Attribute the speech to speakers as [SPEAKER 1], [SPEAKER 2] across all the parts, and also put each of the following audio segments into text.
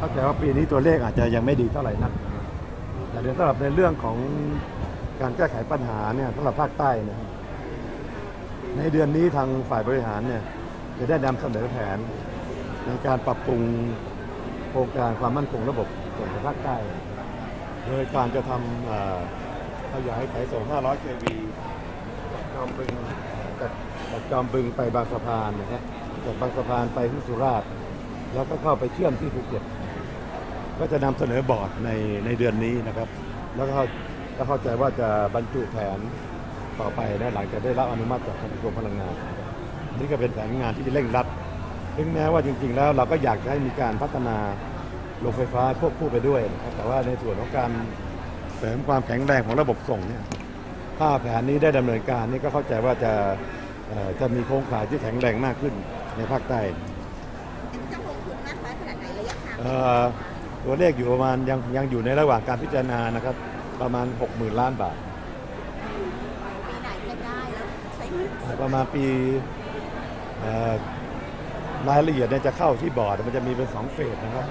[SPEAKER 1] เข้าใจว่าปีนี้ตัวเลขอาจจะยังไม่ดีเท่าไหร่นักแต่เดี๋ยวสำหรับในเรื่องของการแก้ไขปัญหาเนี่ยสำหรับภาคใต้เนยในเดือนนี้ทางฝ่ายบริหารเนี่ยจะได้นำเสนอแผน ในการปรับปรุงโครงการความมั่นคงระบบส่วนภาคใต้ โดยการจะทำขยายสายส่ง 500 kV จากจอมบึงจากจอมบึงไปบางสะพานนะครับจากบางสะพานไปที่สุราษฎร์แล้วก็เข้าไปเชื่อมที่ภูเก็ต ก็จะนำเสนอบอร์ดในในเดือนนี้นะครับ แล้วก็เข้าก็เข้าใจว่าจะบรรจุแผนต่อไปนะหลังจากได้รับอนุมัติจากทางกระทรวงพลังงานนะครับนี่ก็เป็นแผนงานที่เร่งรัดถึงแม้ว่าจริง ๆ แล้วเราก็อยากจะให้มีการพัฒนาโรงไฟฟ้าควบคู่ไปด้วยนะครับแต่ว่าในส่วนของการเสริมความแข็งแรงของระบบส่งเนี่ยถ้าแผนนี้ได้ดำเนินการนี่ก็เข้าใจว่าจะเอ่อจะมีโครงข่ายที่แข็งแรงมากขึ้นในภาคใต้
[SPEAKER 2] อันนี้จะลงทุนมากน้อยขนาดไหนระยะทาง
[SPEAKER 1] เอ่อ ตัวเลขอยู่ประมาณยังยังอยู่ในระหว่างการพิจารณานะครับ ประมาณ 60,000 ล้านบาท
[SPEAKER 2] ปีไหนจะได้แล้วใช้เงิน
[SPEAKER 1] ประมาณปีเอ่อรายละเอียดเนี่ยจะเข้าที่บอร์ดมันจะมีเป็นสองเฟสนะครับ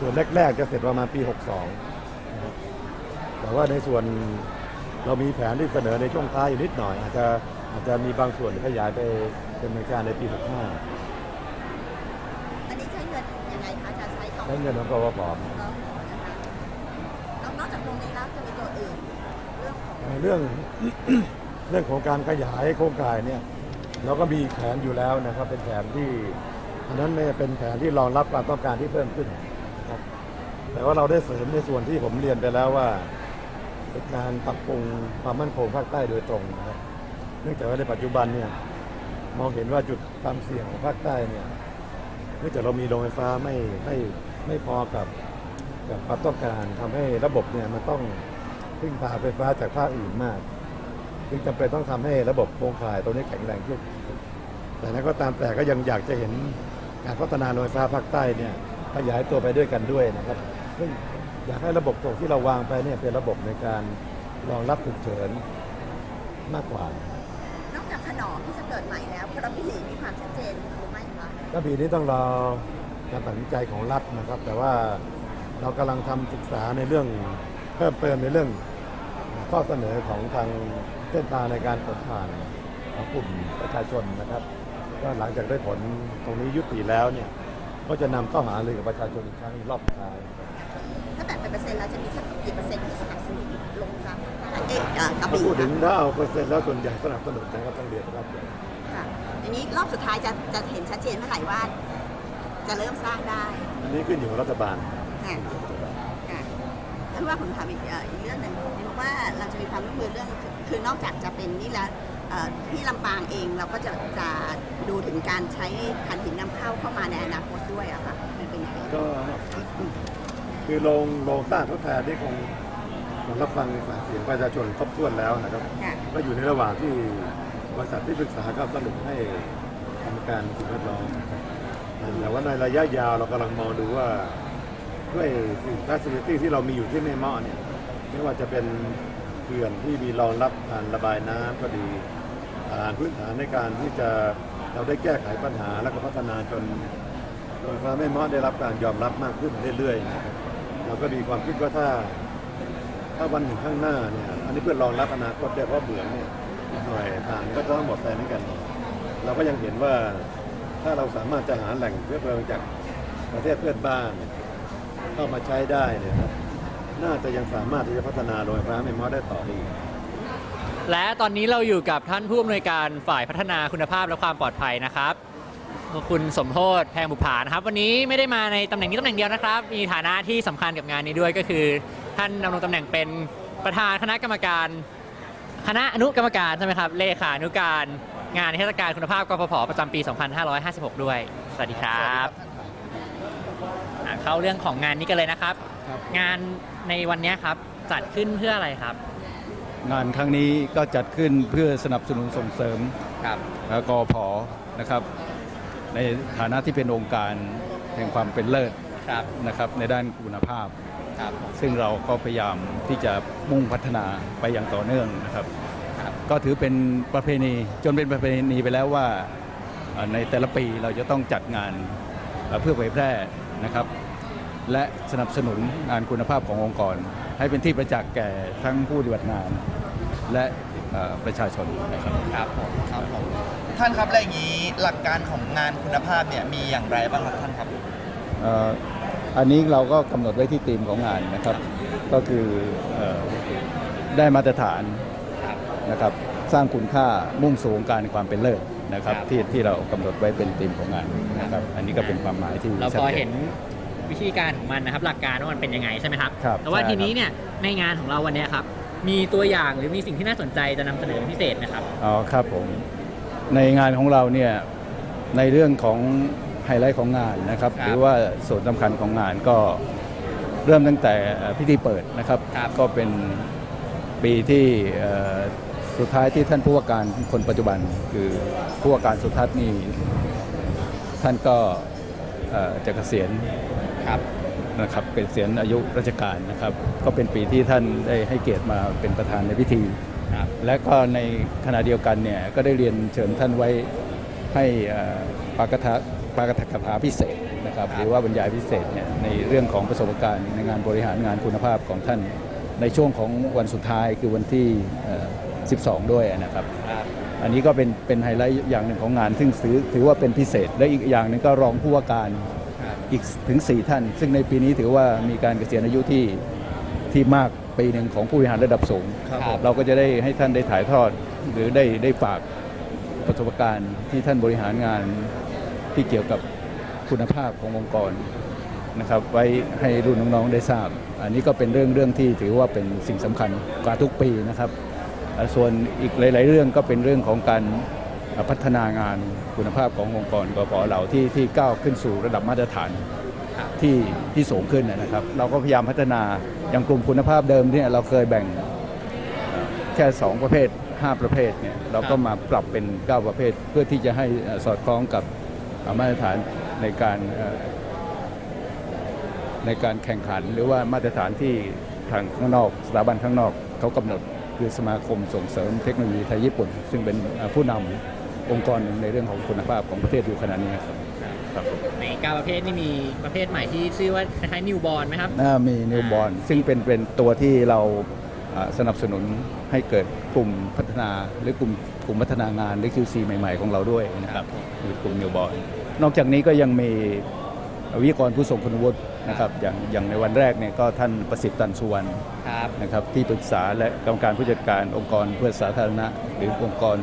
[SPEAKER 1] ส่วนแรก ๆ จะเสร็จประมาณปี 62นะครับแต่ว่าในส่วนเรามีแผนที่เสนอในช่วงท้ายอยู่นิดหน่อย อาจจะอาจจะมีบางส่วนขยายไปดำเนินการในปี 65
[SPEAKER 2] อันนี้ใช้เงินยังไงคะจะใช้ของ
[SPEAKER 1] ได้เงินของกวพ
[SPEAKER 2] ก็นะคะแล้วนอกจากตรงนี้แล้วจะมีตัวอื่นเรื่องของ
[SPEAKER 1] เรื่อง เรื่องของการขยายโครงข่ายเนี่ยเราก็มีแผนอยู่แล้วนะครับ เป็นแผนที่อันนั้นเนี่ยเป็นแผนที่รองรับความต้องการที่เพิ่มขึ้นนะครับแต่ว่าเราได้เสริมในส่วนที่ผมเรียนไปแล้วว่าเป็นการปรับปรุงความมั่นคงภาคใต้โดยตรงนะครับเนื่องจากว่าในปัจจุบันเนี่ยมองเห็นว่าจุดความเสี่ยงของภาคใต้เนี่ยเนื่องจากเรามีโรงไฟฟ้าไม่ไม่ ไม่พอกับกับความต้องการทำให้ระบบเนี่ยมันต้องพึ่งพาไฟฟ้าจากภาคอื่นมากจึงจำเป็นต้องทำให้ระบบโครงข่ายตัวนี้แข็งแรงขึ้นแต่นั้นก็ตามแต่ก็ยังอยากจะเห็นการพัฒนาโรงไฟฟ้าภาคใต้เนี่ยขยายตัวไปด้วยกันด้วยนะครับซึ่งอยากให้ระบบส่งที่เราวางไปเนี่ยเป็นระบบในการรองรับฉุกเฉินมากกว่า
[SPEAKER 2] นอกจากขนอมที่จะเกิดใหม่แล้วกระบี่มีความชัดเจนหรือไม่คะ
[SPEAKER 1] กระบี่นี้ต้องรอ การตัดสินใจของรัฐนะครับ แต่ว่าเรากำลังทำศึกษาในเรื่องเพิ่มเติมในเรื่องข้อเสนอของทางเส้นทางในการเปิดผ่านของกลุ่มประชาชนนะครับก็หลังจากได้ผลตรงนี้ยุติแล้วเนี่ยก็จะนำเข้าหารือกับประชาชนอีกครั้งรอบสุดท้าย
[SPEAKER 2] ถ้าแบ่งเป็นเปอร์เซ็นต์แล้วจะมีสักกี่เปอร์เซ็นต์ที่สนับสนุนลงครับเอ๊ะเอ่อกระ
[SPEAKER 1] ถ้า
[SPEAKER 2] บี่
[SPEAKER 1] พูดถึง
[SPEAKER 2] ค่ะ
[SPEAKER 1] ถ้าเอาเปอร์เซ็นต์แล้วส่วนใหญ่สนับสนุนนะครับต้องเรียนนะครับ
[SPEAKER 2] ค่ะอันนี้รอบสุดท้ายจะจะเห็นชัดเจนเมื่อไหร่ว่า จะเริ่มสร้างได้
[SPEAKER 1] อันนี้ขึ้นอยู่กับรัฐบาล
[SPEAKER 2] ค่ะ ค่ะแล้วว่าผมถามอีกเอ่ออีกเรื่องหนึ่งเห็นบอกว่าเราจะมีความร่วมมือเรื่องคือคือนอกจากจะเป็นนี่แล้วเอ่อที่ลำปางเองเราก็จะจะดูถึงการใช้ถ่านหินนำเข้าเข้ามาในอนาคตด้วยอะค่ะมันเป็นยังไง
[SPEAKER 1] ก็คือโรงโรงสร้างทดแทนที่คงคงรับฟังเสียงประชาชนครบถ้วนแล้วนะครับ
[SPEAKER 2] ค่ะ
[SPEAKER 1] ก็อยู่ในระหว่างที่บริษัทที่ปรึกษาก็สรุปให้ทำการสิ่งแวดล้อม แต่ว่าในระยะยาวเรากำลังมองดูว่าด้วยสิ่ง facility ที่เรามีอยู่ที่แม่เมาะเนี่ยไม่ว่าจะเป็นเขื่อนที่มีรองรับการระบายน้ำก็ดีฐานพื้นฐานในการที่จะเราได้แก้ไขปัญหาและก็พัฒนาจนโรงไฟฟ้าแม่เมาะได้รับการยอมรับมากขึ้นเรื่อยๆนะครับเราก็มีความคิดว่าถ้า ถ้าวันหนึ่งข้างหน้าเนี่ยอันนี้เพื่อรองรับอนาคตได้เพราะเหมืองเนี่ยอีกหน่อยทางก็ต้องหมดไปเหมือนกัน เราก็ยังเห็นว่า ถ้าเราสามารถจะหาแหล่งเชื้อเพลิงจากประเทศเพื่อนบ้านเนี่ยเข้ามาใช้ได้เนี่ยครับน่าจะยังสามารถที่จะพัฒนาโรงไฟฟ้าแม่มอได้ต่อได้อีก
[SPEAKER 3] และตอนนี้เราอยู่กับท่านผู้อำนวยการฝ่ายพัฒนาคุณภาพและความปลอดภัยนะครับ คุณสมโพศแพงบุภานะครับ วันนี้ไม่ได้มาในตำแหน่งนี้ตำแหน่งเดียวนะครับ มีฐานะที่สำคัญกับงานนี้ด้วยก็คือ ท่านดำรงตำแหน่งเป็นประธานคณะกรรมการ คณะอนุกรรมการใช่ไหมครับเลขานุการ งานเทศกาลคุณภาพกฟผประจำปี 2556 ด้วย สวัสดีครับอะเข้าเรื่องของงานนี้กันเลยนะครับ
[SPEAKER 4] ครับ
[SPEAKER 3] งานในวันนี้ครับจัดขึ้นเพื่ออะไรครับ
[SPEAKER 4] งานครั้งนี้ก็จัดขึ้นเพื่อสนับสนุนส่งเสริม
[SPEAKER 3] ครับ
[SPEAKER 4] และกอพอนะครับ ในฐานะที่เป็นองค์การแห่งความเป็นเลิศ
[SPEAKER 3] ครับ
[SPEAKER 4] นะครับในด้านคุณภาพ
[SPEAKER 3] ครับ
[SPEAKER 4] ซึ่งเราก็พยายามที่จะมุ่งพัฒนาไปอย่างต่อเนื่องนะครับ
[SPEAKER 3] ครับ
[SPEAKER 4] ก็ถือเป็นประเพณีจนเป็นประเพณีไปแล้วว่าเอ่อในแต่ละปีเราจะต้องจัดงานเอ่อเพื่อเผยแพร่นะครับ และสนับสนุนงานคุณภาพขององค์กร ให้เป็นที่ประจักษ์แก่ทั้งผู้ปฏิบัติงาน และเอ่อประชาชนนะครับ
[SPEAKER 3] ครับผม
[SPEAKER 5] ครับผมท่านครับแล้วอย่างนี้หลักการของงานคุณภาพเนี่ยมีอย่างไรบ้างครับท่านครับ
[SPEAKER 4] เอ่ออันนี้เราก็กำหนดไว้ที่ธีมของงานนะครับ ก็คือเอ่อได้มาตรฐาน
[SPEAKER 3] ครับ
[SPEAKER 4] นะครับสร้างคุณค่ามุ่งสู่วงการความเป็นเลิศนะครับ
[SPEAKER 3] ครับ
[SPEAKER 4] ที่ที่เรากำหนดไว้เป็นธีมของงานนะครับอันนี้ก็เป็นความหมายที่
[SPEAKER 3] เรา
[SPEAKER 4] ชัด
[SPEAKER 3] พอ
[SPEAKER 4] จ
[SPEAKER 3] เห็นวิธีการของมันนะครับ หลักการว่ามันเป็นยังไงใช่ไหมครับ
[SPEAKER 4] ครับ
[SPEAKER 3] แต่ว่า
[SPEAKER 4] ใช่
[SPEAKER 3] ทีนี้เนี่ยในงานของเราวันเนี้ยครับ มีตัวอย่างหรือมีสิ่งที่น่าสนใจจะนำเสนอเป็นพิเศษนะครับ
[SPEAKER 4] อ๋อครับผมในงานของเราเนี่ยในเรื่องของไฮไลท์ของงานนะครับ
[SPEAKER 3] ครับ
[SPEAKER 4] หรือว่าส่วนสำคัญของงานก็เริ่มตั้งแต่เอ่อพิธีเปิดนะครับ
[SPEAKER 3] ครับ
[SPEAKER 4] ก็เป็นปีที่เอ่อ สุดท้ายที่ท่านผู้ว่าการคนปัจจุบัน คือผู้ว่าการสุทัศน์นี่ท่านก็เอ่อจะเกษียณ
[SPEAKER 3] ครับ
[SPEAKER 4] นะครับเป็นเกษียณอายุราชการนะครับ ก็เป็นปีที่ท่านได้ให้เกียรติมาเป็นประธานในพิธี
[SPEAKER 3] ครับ
[SPEAKER 4] และก็ในขณะเดียวกันเนี่ยก็ได้เรียนเชิญท่านไว้ให้เอ่อปากถาปากถกถาพิเศษนะครับ
[SPEAKER 3] ครับ
[SPEAKER 4] หรือว่าบรรยายพิเศษเนี่ยในเรื่องของประสบการณ์ในงานบริหารงานคุณภาพของท่าน ในช่วงของวันสุดท้ายคือวันที่เอ่อ 12 ด้วยนะครับ
[SPEAKER 3] ครับ
[SPEAKER 4] อันนี้ก็เป็นเป็นไฮไลท์อย่างหนึ่งของงาน ซึ่งถือถือว่าเป็นพิเศษ และอีกอย่างหนึ่งก็รองผู้ว่าการ
[SPEAKER 3] ครับ
[SPEAKER 4] อีกถึง 4 ท่าน ซึ่งในปีนี้ถือว่ามีการเกษียณอายุที่ที่มากปีหนึ่งของผู้บริหารระดับสูง
[SPEAKER 3] ครับ
[SPEAKER 4] เราก็จะได้ให้ท่านได้ถ่ายทอดหรือได้ได้ฝากประสบการณ์ที่ท่านบริหารงานที่เกี่ยวกับคุณภาพขององค์กรนะครับไว้ให้รุ่นน้องๆได้ทราบ อันนี้ก็เป็นเรื่องเรื่องที่ถือว่าเป็นสิ่งสำคัญกว่าทุกปีนะครับอ่า ส่วนอีกหลาย ๆ เรื่องก็เป็นเรื่องของการอ่าพัฒนางานคุณภาพขององค์กรกปอเราที่ที่ก้าวขึ้นสู่ระดับมาตรฐาน
[SPEAKER 3] ครับ
[SPEAKER 4] ที่ที่สูงขึ้นนะครับ เราก็พยายามพัฒนาอย่างกลุ่มคุณภาพเดิมเนี่ยเราเคยแบ่งเอ่อแค่ 2 ประเภท 5 ประเภทเนี่ยเราก็มาปรับเป็น 9 ประเภท เพื่อที่จะให้เอ่อสอดคล้องกับเอ่อมาตรฐานในการเอ่อในการแข่งขันหรือว่ามาตรฐานที่ทางข้างนอก สถาบันข้างนอกเขากำหนด คือสมาคมส่งเสริมเทคโนโลยีไทยญี่ปุ่น ซึ่งเป็นเอ่อผู้นำองค์กรหนึ่งในเรื่องของคุณภาพของประเทศอยู่ขณะนี้ครับครับ
[SPEAKER 3] ในเก้าประเภทนี่มีประเภทใหม่ที่ชื่อว่าคล้ายๆนิวบอลไหมครับ
[SPEAKER 4] อ่ามีนิวบอลซึ่งเป็นเป็นตัวที่เราอ่าสนับสนุนให้เกิดกลุ่มพัฒนาหรือกลุ่มกลุ่มพัฒนางานหรือ QC ใหม่ ๆ ของเราด้วยนะครับคือกลุ่มนิวบอลนอกจากนี้ก็ยังมี วิทยากรผู้ทรงคุณวุฒินะครับอย่างอย่างในวันแรกเนี่ยก็ท่านประสิทธิ์ตันสุวรรณ
[SPEAKER 3] ครับ
[SPEAKER 4] นะครับที่ปรึกษาและกรรมการผู้จัดการองค์กรเพื่อสาธารณะ หรือองค์กร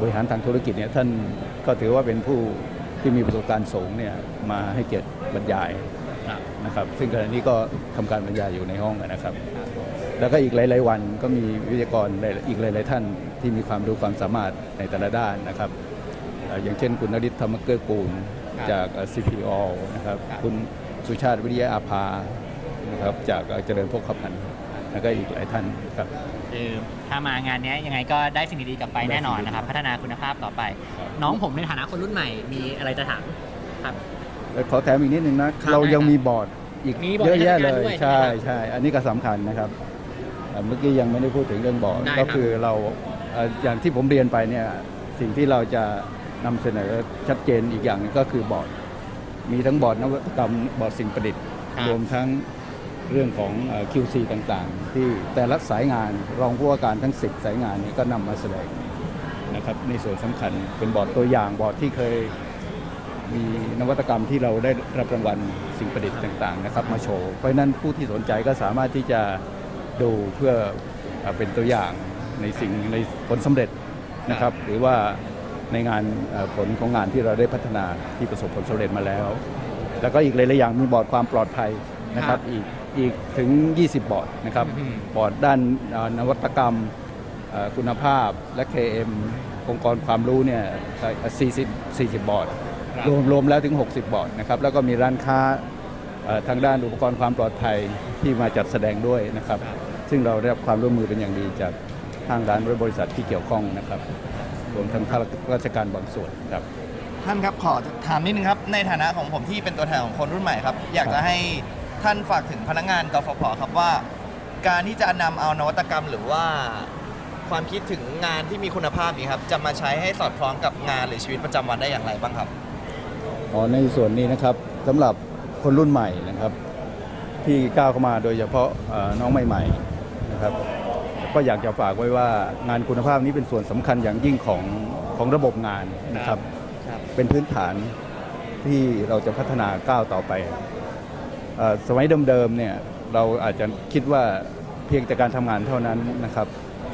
[SPEAKER 4] บริหารทางธุรกิจเนี่ยท่านก็ถือว่าเป็นผู้ที่มีประสบการณ์สูงเนี่ยมาให้เกียรติบรรยาย
[SPEAKER 3] ครับ
[SPEAKER 4] นะครับซึ่งขณะนี้ก็ทำการบรรยายอยู่ในห้องนะครับ แล้วก็อีกหลาย ๆ วันก็มีวิทยากรหลายอีกหลาย ๆ ท่านที่มีความรู้ความสามารถในแต่ละด้านนะครับเอ่ออย่างเช่นคุณนริศธรรมเกื้อกูล
[SPEAKER 3] ครับ
[SPEAKER 4] จากเอ่อ CPO นะครับ
[SPEAKER 3] ครับ
[SPEAKER 4] คุณสุชาติวิทยาอาภานะครับจากเอ่อเจริญพกขพันธ์แล้วก็อีกหลายท่านครับ
[SPEAKER 3] คือถ้ามางานเนี้ยยังไงก็ได้สิ่งดีๆกลับไปแน่นอนนะครับ พัฒนาคุณภาพต่อไป
[SPEAKER 4] ครับ
[SPEAKER 3] น้องผมในฐานะคนรุ่นใหม่มีอะไรจะถามครับ
[SPEAKER 4] แล้วขอแถมอีกนิดนึงนะ
[SPEAKER 3] ครับ
[SPEAKER 4] เรายัง
[SPEAKER 3] ได้ครับ
[SPEAKER 4] มีบอร์ดอีก
[SPEAKER 3] มีบอร์ด
[SPEAKER 4] เยอะแยะ
[SPEAKER 3] ให้
[SPEAKER 4] เล
[SPEAKER 3] ทำงาน
[SPEAKER 4] ย
[SPEAKER 3] ด้วย
[SPEAKER 4] ใช่
[SPEAKER 3] ใช่ไหมครับ
[SPEAKER 4] ใช่อันนี้ก็สำคัญนะครับเอ่อเมื่อกี้ยังไม่ได้พูดถึงเรื่องบอร์ด
[SPEAKER 3] ได้ครับ
[SPEAKER 4] ก็คือเราเอ่ออย่างที่ผมเรียนไปเนี่ยสิ่งที่เราจะ นำเสนอชัดเจนอีกอย่างหนึงก็คือบอร์ด มีทั้งบอร์ดนวัตกรรมบอร์ดสิ่งประดิษฐ์
[SPEAKER 3] ครับ
[SPEAKER 4] รวมทั้งเรื่องของเอ่อ QC ต่างๆ ที่แต่ละสายงานรองผู้ว่าการทั้ง 10 สายงานนี้ก็นำมาแสดงนะครับในส่วนสำคัญเป็นบอร์ดตัวอย่างบอร์ดที่เคยมีนวัตกรรมที่เราได้รับรางวัลสิ่งประดิษฐ์ต่างๆนะครับมาโชว์ เพราะฉะนั้นผู้ที่สนใจก็สามารถที่จะดูเพื่อเอ่อเป็นตัวอย่างในสิ่งในผลสำเร็จนะครับ หรือว่า ในงานเอ่อผลของงานที่เราได้พัฒนาที่ประสบผลสำเร็จมาแล้ว แล้วก็อีกหลาย ๆ อย่างมีบอร์ดความปลอดภัยนะครับอีกอีกถึง 20 บอร์ดนะครับ
[SPEAKER 3] อืม
[SPEAKER 4] บอร์ดด้านเอ่อนวัตกรรมเอ่อคุณภาพและ KM องค์กรความรู้เนี่ยเอ่อ40 40 บอร์ด
[SPEAKER 3] ครับ
[SPEAKER 4] รวมรวมแล้วถึง 60 บอร์ดนะครับแล้วก็มีร้านค้าเอ่อทางด้านอุปกรณ์ความปลอดภัยที่มาจัดแสดงด้วยนะครับ ซึ่งเราได้รับความร่วมมือเป็นอย่างดีจากห้างร้านและบริษัทที่เกี่ยวข้องนะครับ รวมทั้งข้าราชการบางส่วนครับ
[SPEAKER 5] ท่านครับขอถามนิดนึงครับ ในฐานะของผมที่เป็นตัวแทนของคนรุ่นใหม่ครับ อยากจะให้ท่านฝากถึงพนักงานกฟผครับว่า การที่จะนำเอานวัตกรรมหรือว่าความคิดถึงงานที่มีคุณภาพนี้ครับ จะมาใช้ให้สอดคล้องกับงานหรือชีวิตประจำวันได้อย่างไรบ้างครับ
[SPEAKER 4] อ๋อในส่วนนี้นะครับสำหรับคนรุ่นใหม่นะครับ ที่ก้าวเข้ามาโดยเฉพาะเอ่อน้องใหม่ๆนะครับ ก็อยากจะฝากไว้ว่างานคุณภาพนี้เป็นส่วนสำคัญอย่างยิ่งของของระบบงานนะครับ
[SPEAKER 5] ครับ
[SPEAKER 4] เป็นพื้นฐานที่เราจะพัฒนาก้าวต่อไปเอ่อสมัยเดิมๆเนี่ยเราอาจจะคิดว่าเพียงแต่การทำงานเท่านั้นนะครับ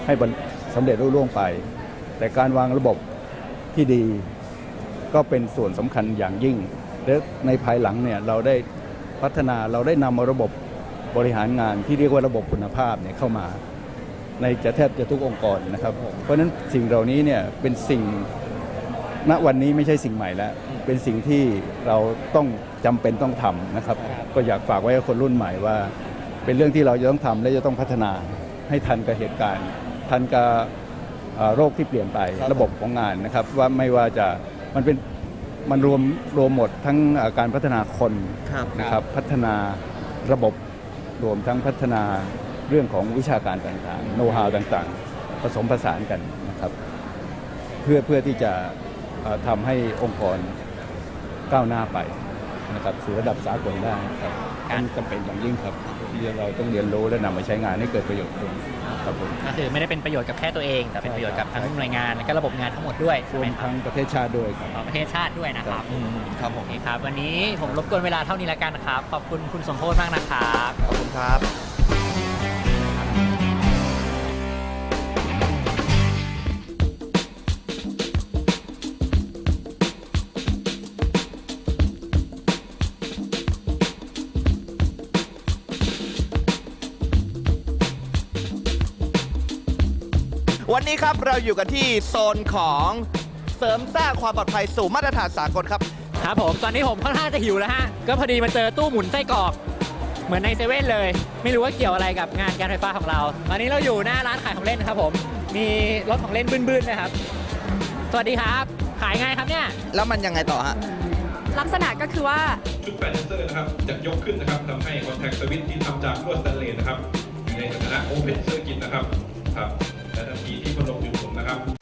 [SPEAKER 4] ให้บรรสำเร็จรุ่ล่วงไป แต่การวางระบบที่ดีก็เป็นส่วนสำคัญอย่างยิ่งและในภายหลังเนี่ยเราได้พัฒนาเราได้นำระบบบริหารงานที่เรียกว่าระบบคุณภาพเนี่ยเข้ามา ในจะแทบจะทุกองค์กรนะครับ เพราะฉะนั้นสิ่งเหล่านี้เนี่ยเป็นสิ่งณวันนี้ไม่ใช่สิ่งใหม่แล้ว เป็นสิ่งที่เราต้องจำเป็นต้องทำนะครับ ก็อยากฝากไว้กับคนรุ่นใหม่ว่า เป็นเรื่องที่เราจะต้องทำและจะต้องพัฒนาให้ทันกับเหตุการณ์ ทันกับเอ่อโรคที่เปลี่ยนไป
[SPEAKER 5] ครับ
[SPEAKER 4] ระบบของงานนะครับ ว่าไม่ว่าจะมันเป็นมันรวมรวมหมดทั้งเอ่อการพัฒนาคน
[SPEAKER 5] ครับ
[SPEAKER 4] นะครับพัฒนาระบบรวมทั้งพัฒนา เรื่องของวิชาการต่างๆ โน้ตฮาวต่างๆ ผสมผสานกันนะครับ เพื่อเพื่อที่จะเอ่อทำให้องค์กรก้าวหน้าไปนะครับสู่ระดับสากลได้ครับอันจำเป็นอย่างยิ่งครับที่เราต้องเรียนรู้และนำมาใช้งานให้เกิดประโยชน์ขึ้นครับผม
[SPEAKER 3] ก็คือไม่ได้เป็นประโยชน์กับแค่ตัวเอง แต่เป็นประโยชน์กับทั้งหน่วยงานและก็ระบบงานทั้งหมดด้วย
[SPEAKER 4] ร
[SPEAKER 3] ใช่
[SPEAKER 4] ว
[SPEAKER 3] ไหม
[SPEAKER 4] ม
[SPEAKER 3] ครั
[SPEAKER 4] ทั้
[SPEAKER 3] บ
[SPEAKER 4] งประเทศชาติด้วยครับ
[SPEAKER 3] ของประเทศชาติด้วยนะครับ
[SPEAKER 5] อืมครับผ
[SPEAKER 3] โอ
[SPEAKER 5] ม
[SPEAKER 3] เคครับ วันนี้ผมรบกวนเวลาเท่านี้แล้วกันนะครับขอบคุณคุณสมโพธมากนะครับ
[SPEAKER 5] ขอบคุณครับ วันนี้ครับเราอยู่กันที่โซนของเสริมสร้างความปลอดภัยสู่มาตรฐานสากลครับ
[SPEAKER 3] ครับผมตอนนี้ผมค่อนข้างจะหิวแล้วฮะ ก็พอดีมาเจอตู้หมุนไส้กรอก เหมือนในเซเว่นเลย ไม่รู้ว่าเกี่ยวอะไรกับงานการไฟฟ้าของเรา ตอนนี้เราอยู่หน้าร้านขายของเล่นนะครับผม มีรถของเล่นบึ้นๆนะครับ สวัสดีครับ ขายไงครับเนี่ย
[SPEAKER 5] แล้วมันยังไงต่อฮะ
[SPEAKER 6] ลักษณะก็คือว่า
[SPEAKER 7] ชุดแฟนเซอร์นะครับจะยกขึ้นนะครับทำให้คอนแทคสวิตที่ทำจากลวดสแตนเลสนะครับอยู่ในสถานะโอเพนเซอร์กิตนะครับครับ นาทีที่พัดลมอยู่ผมนะครับ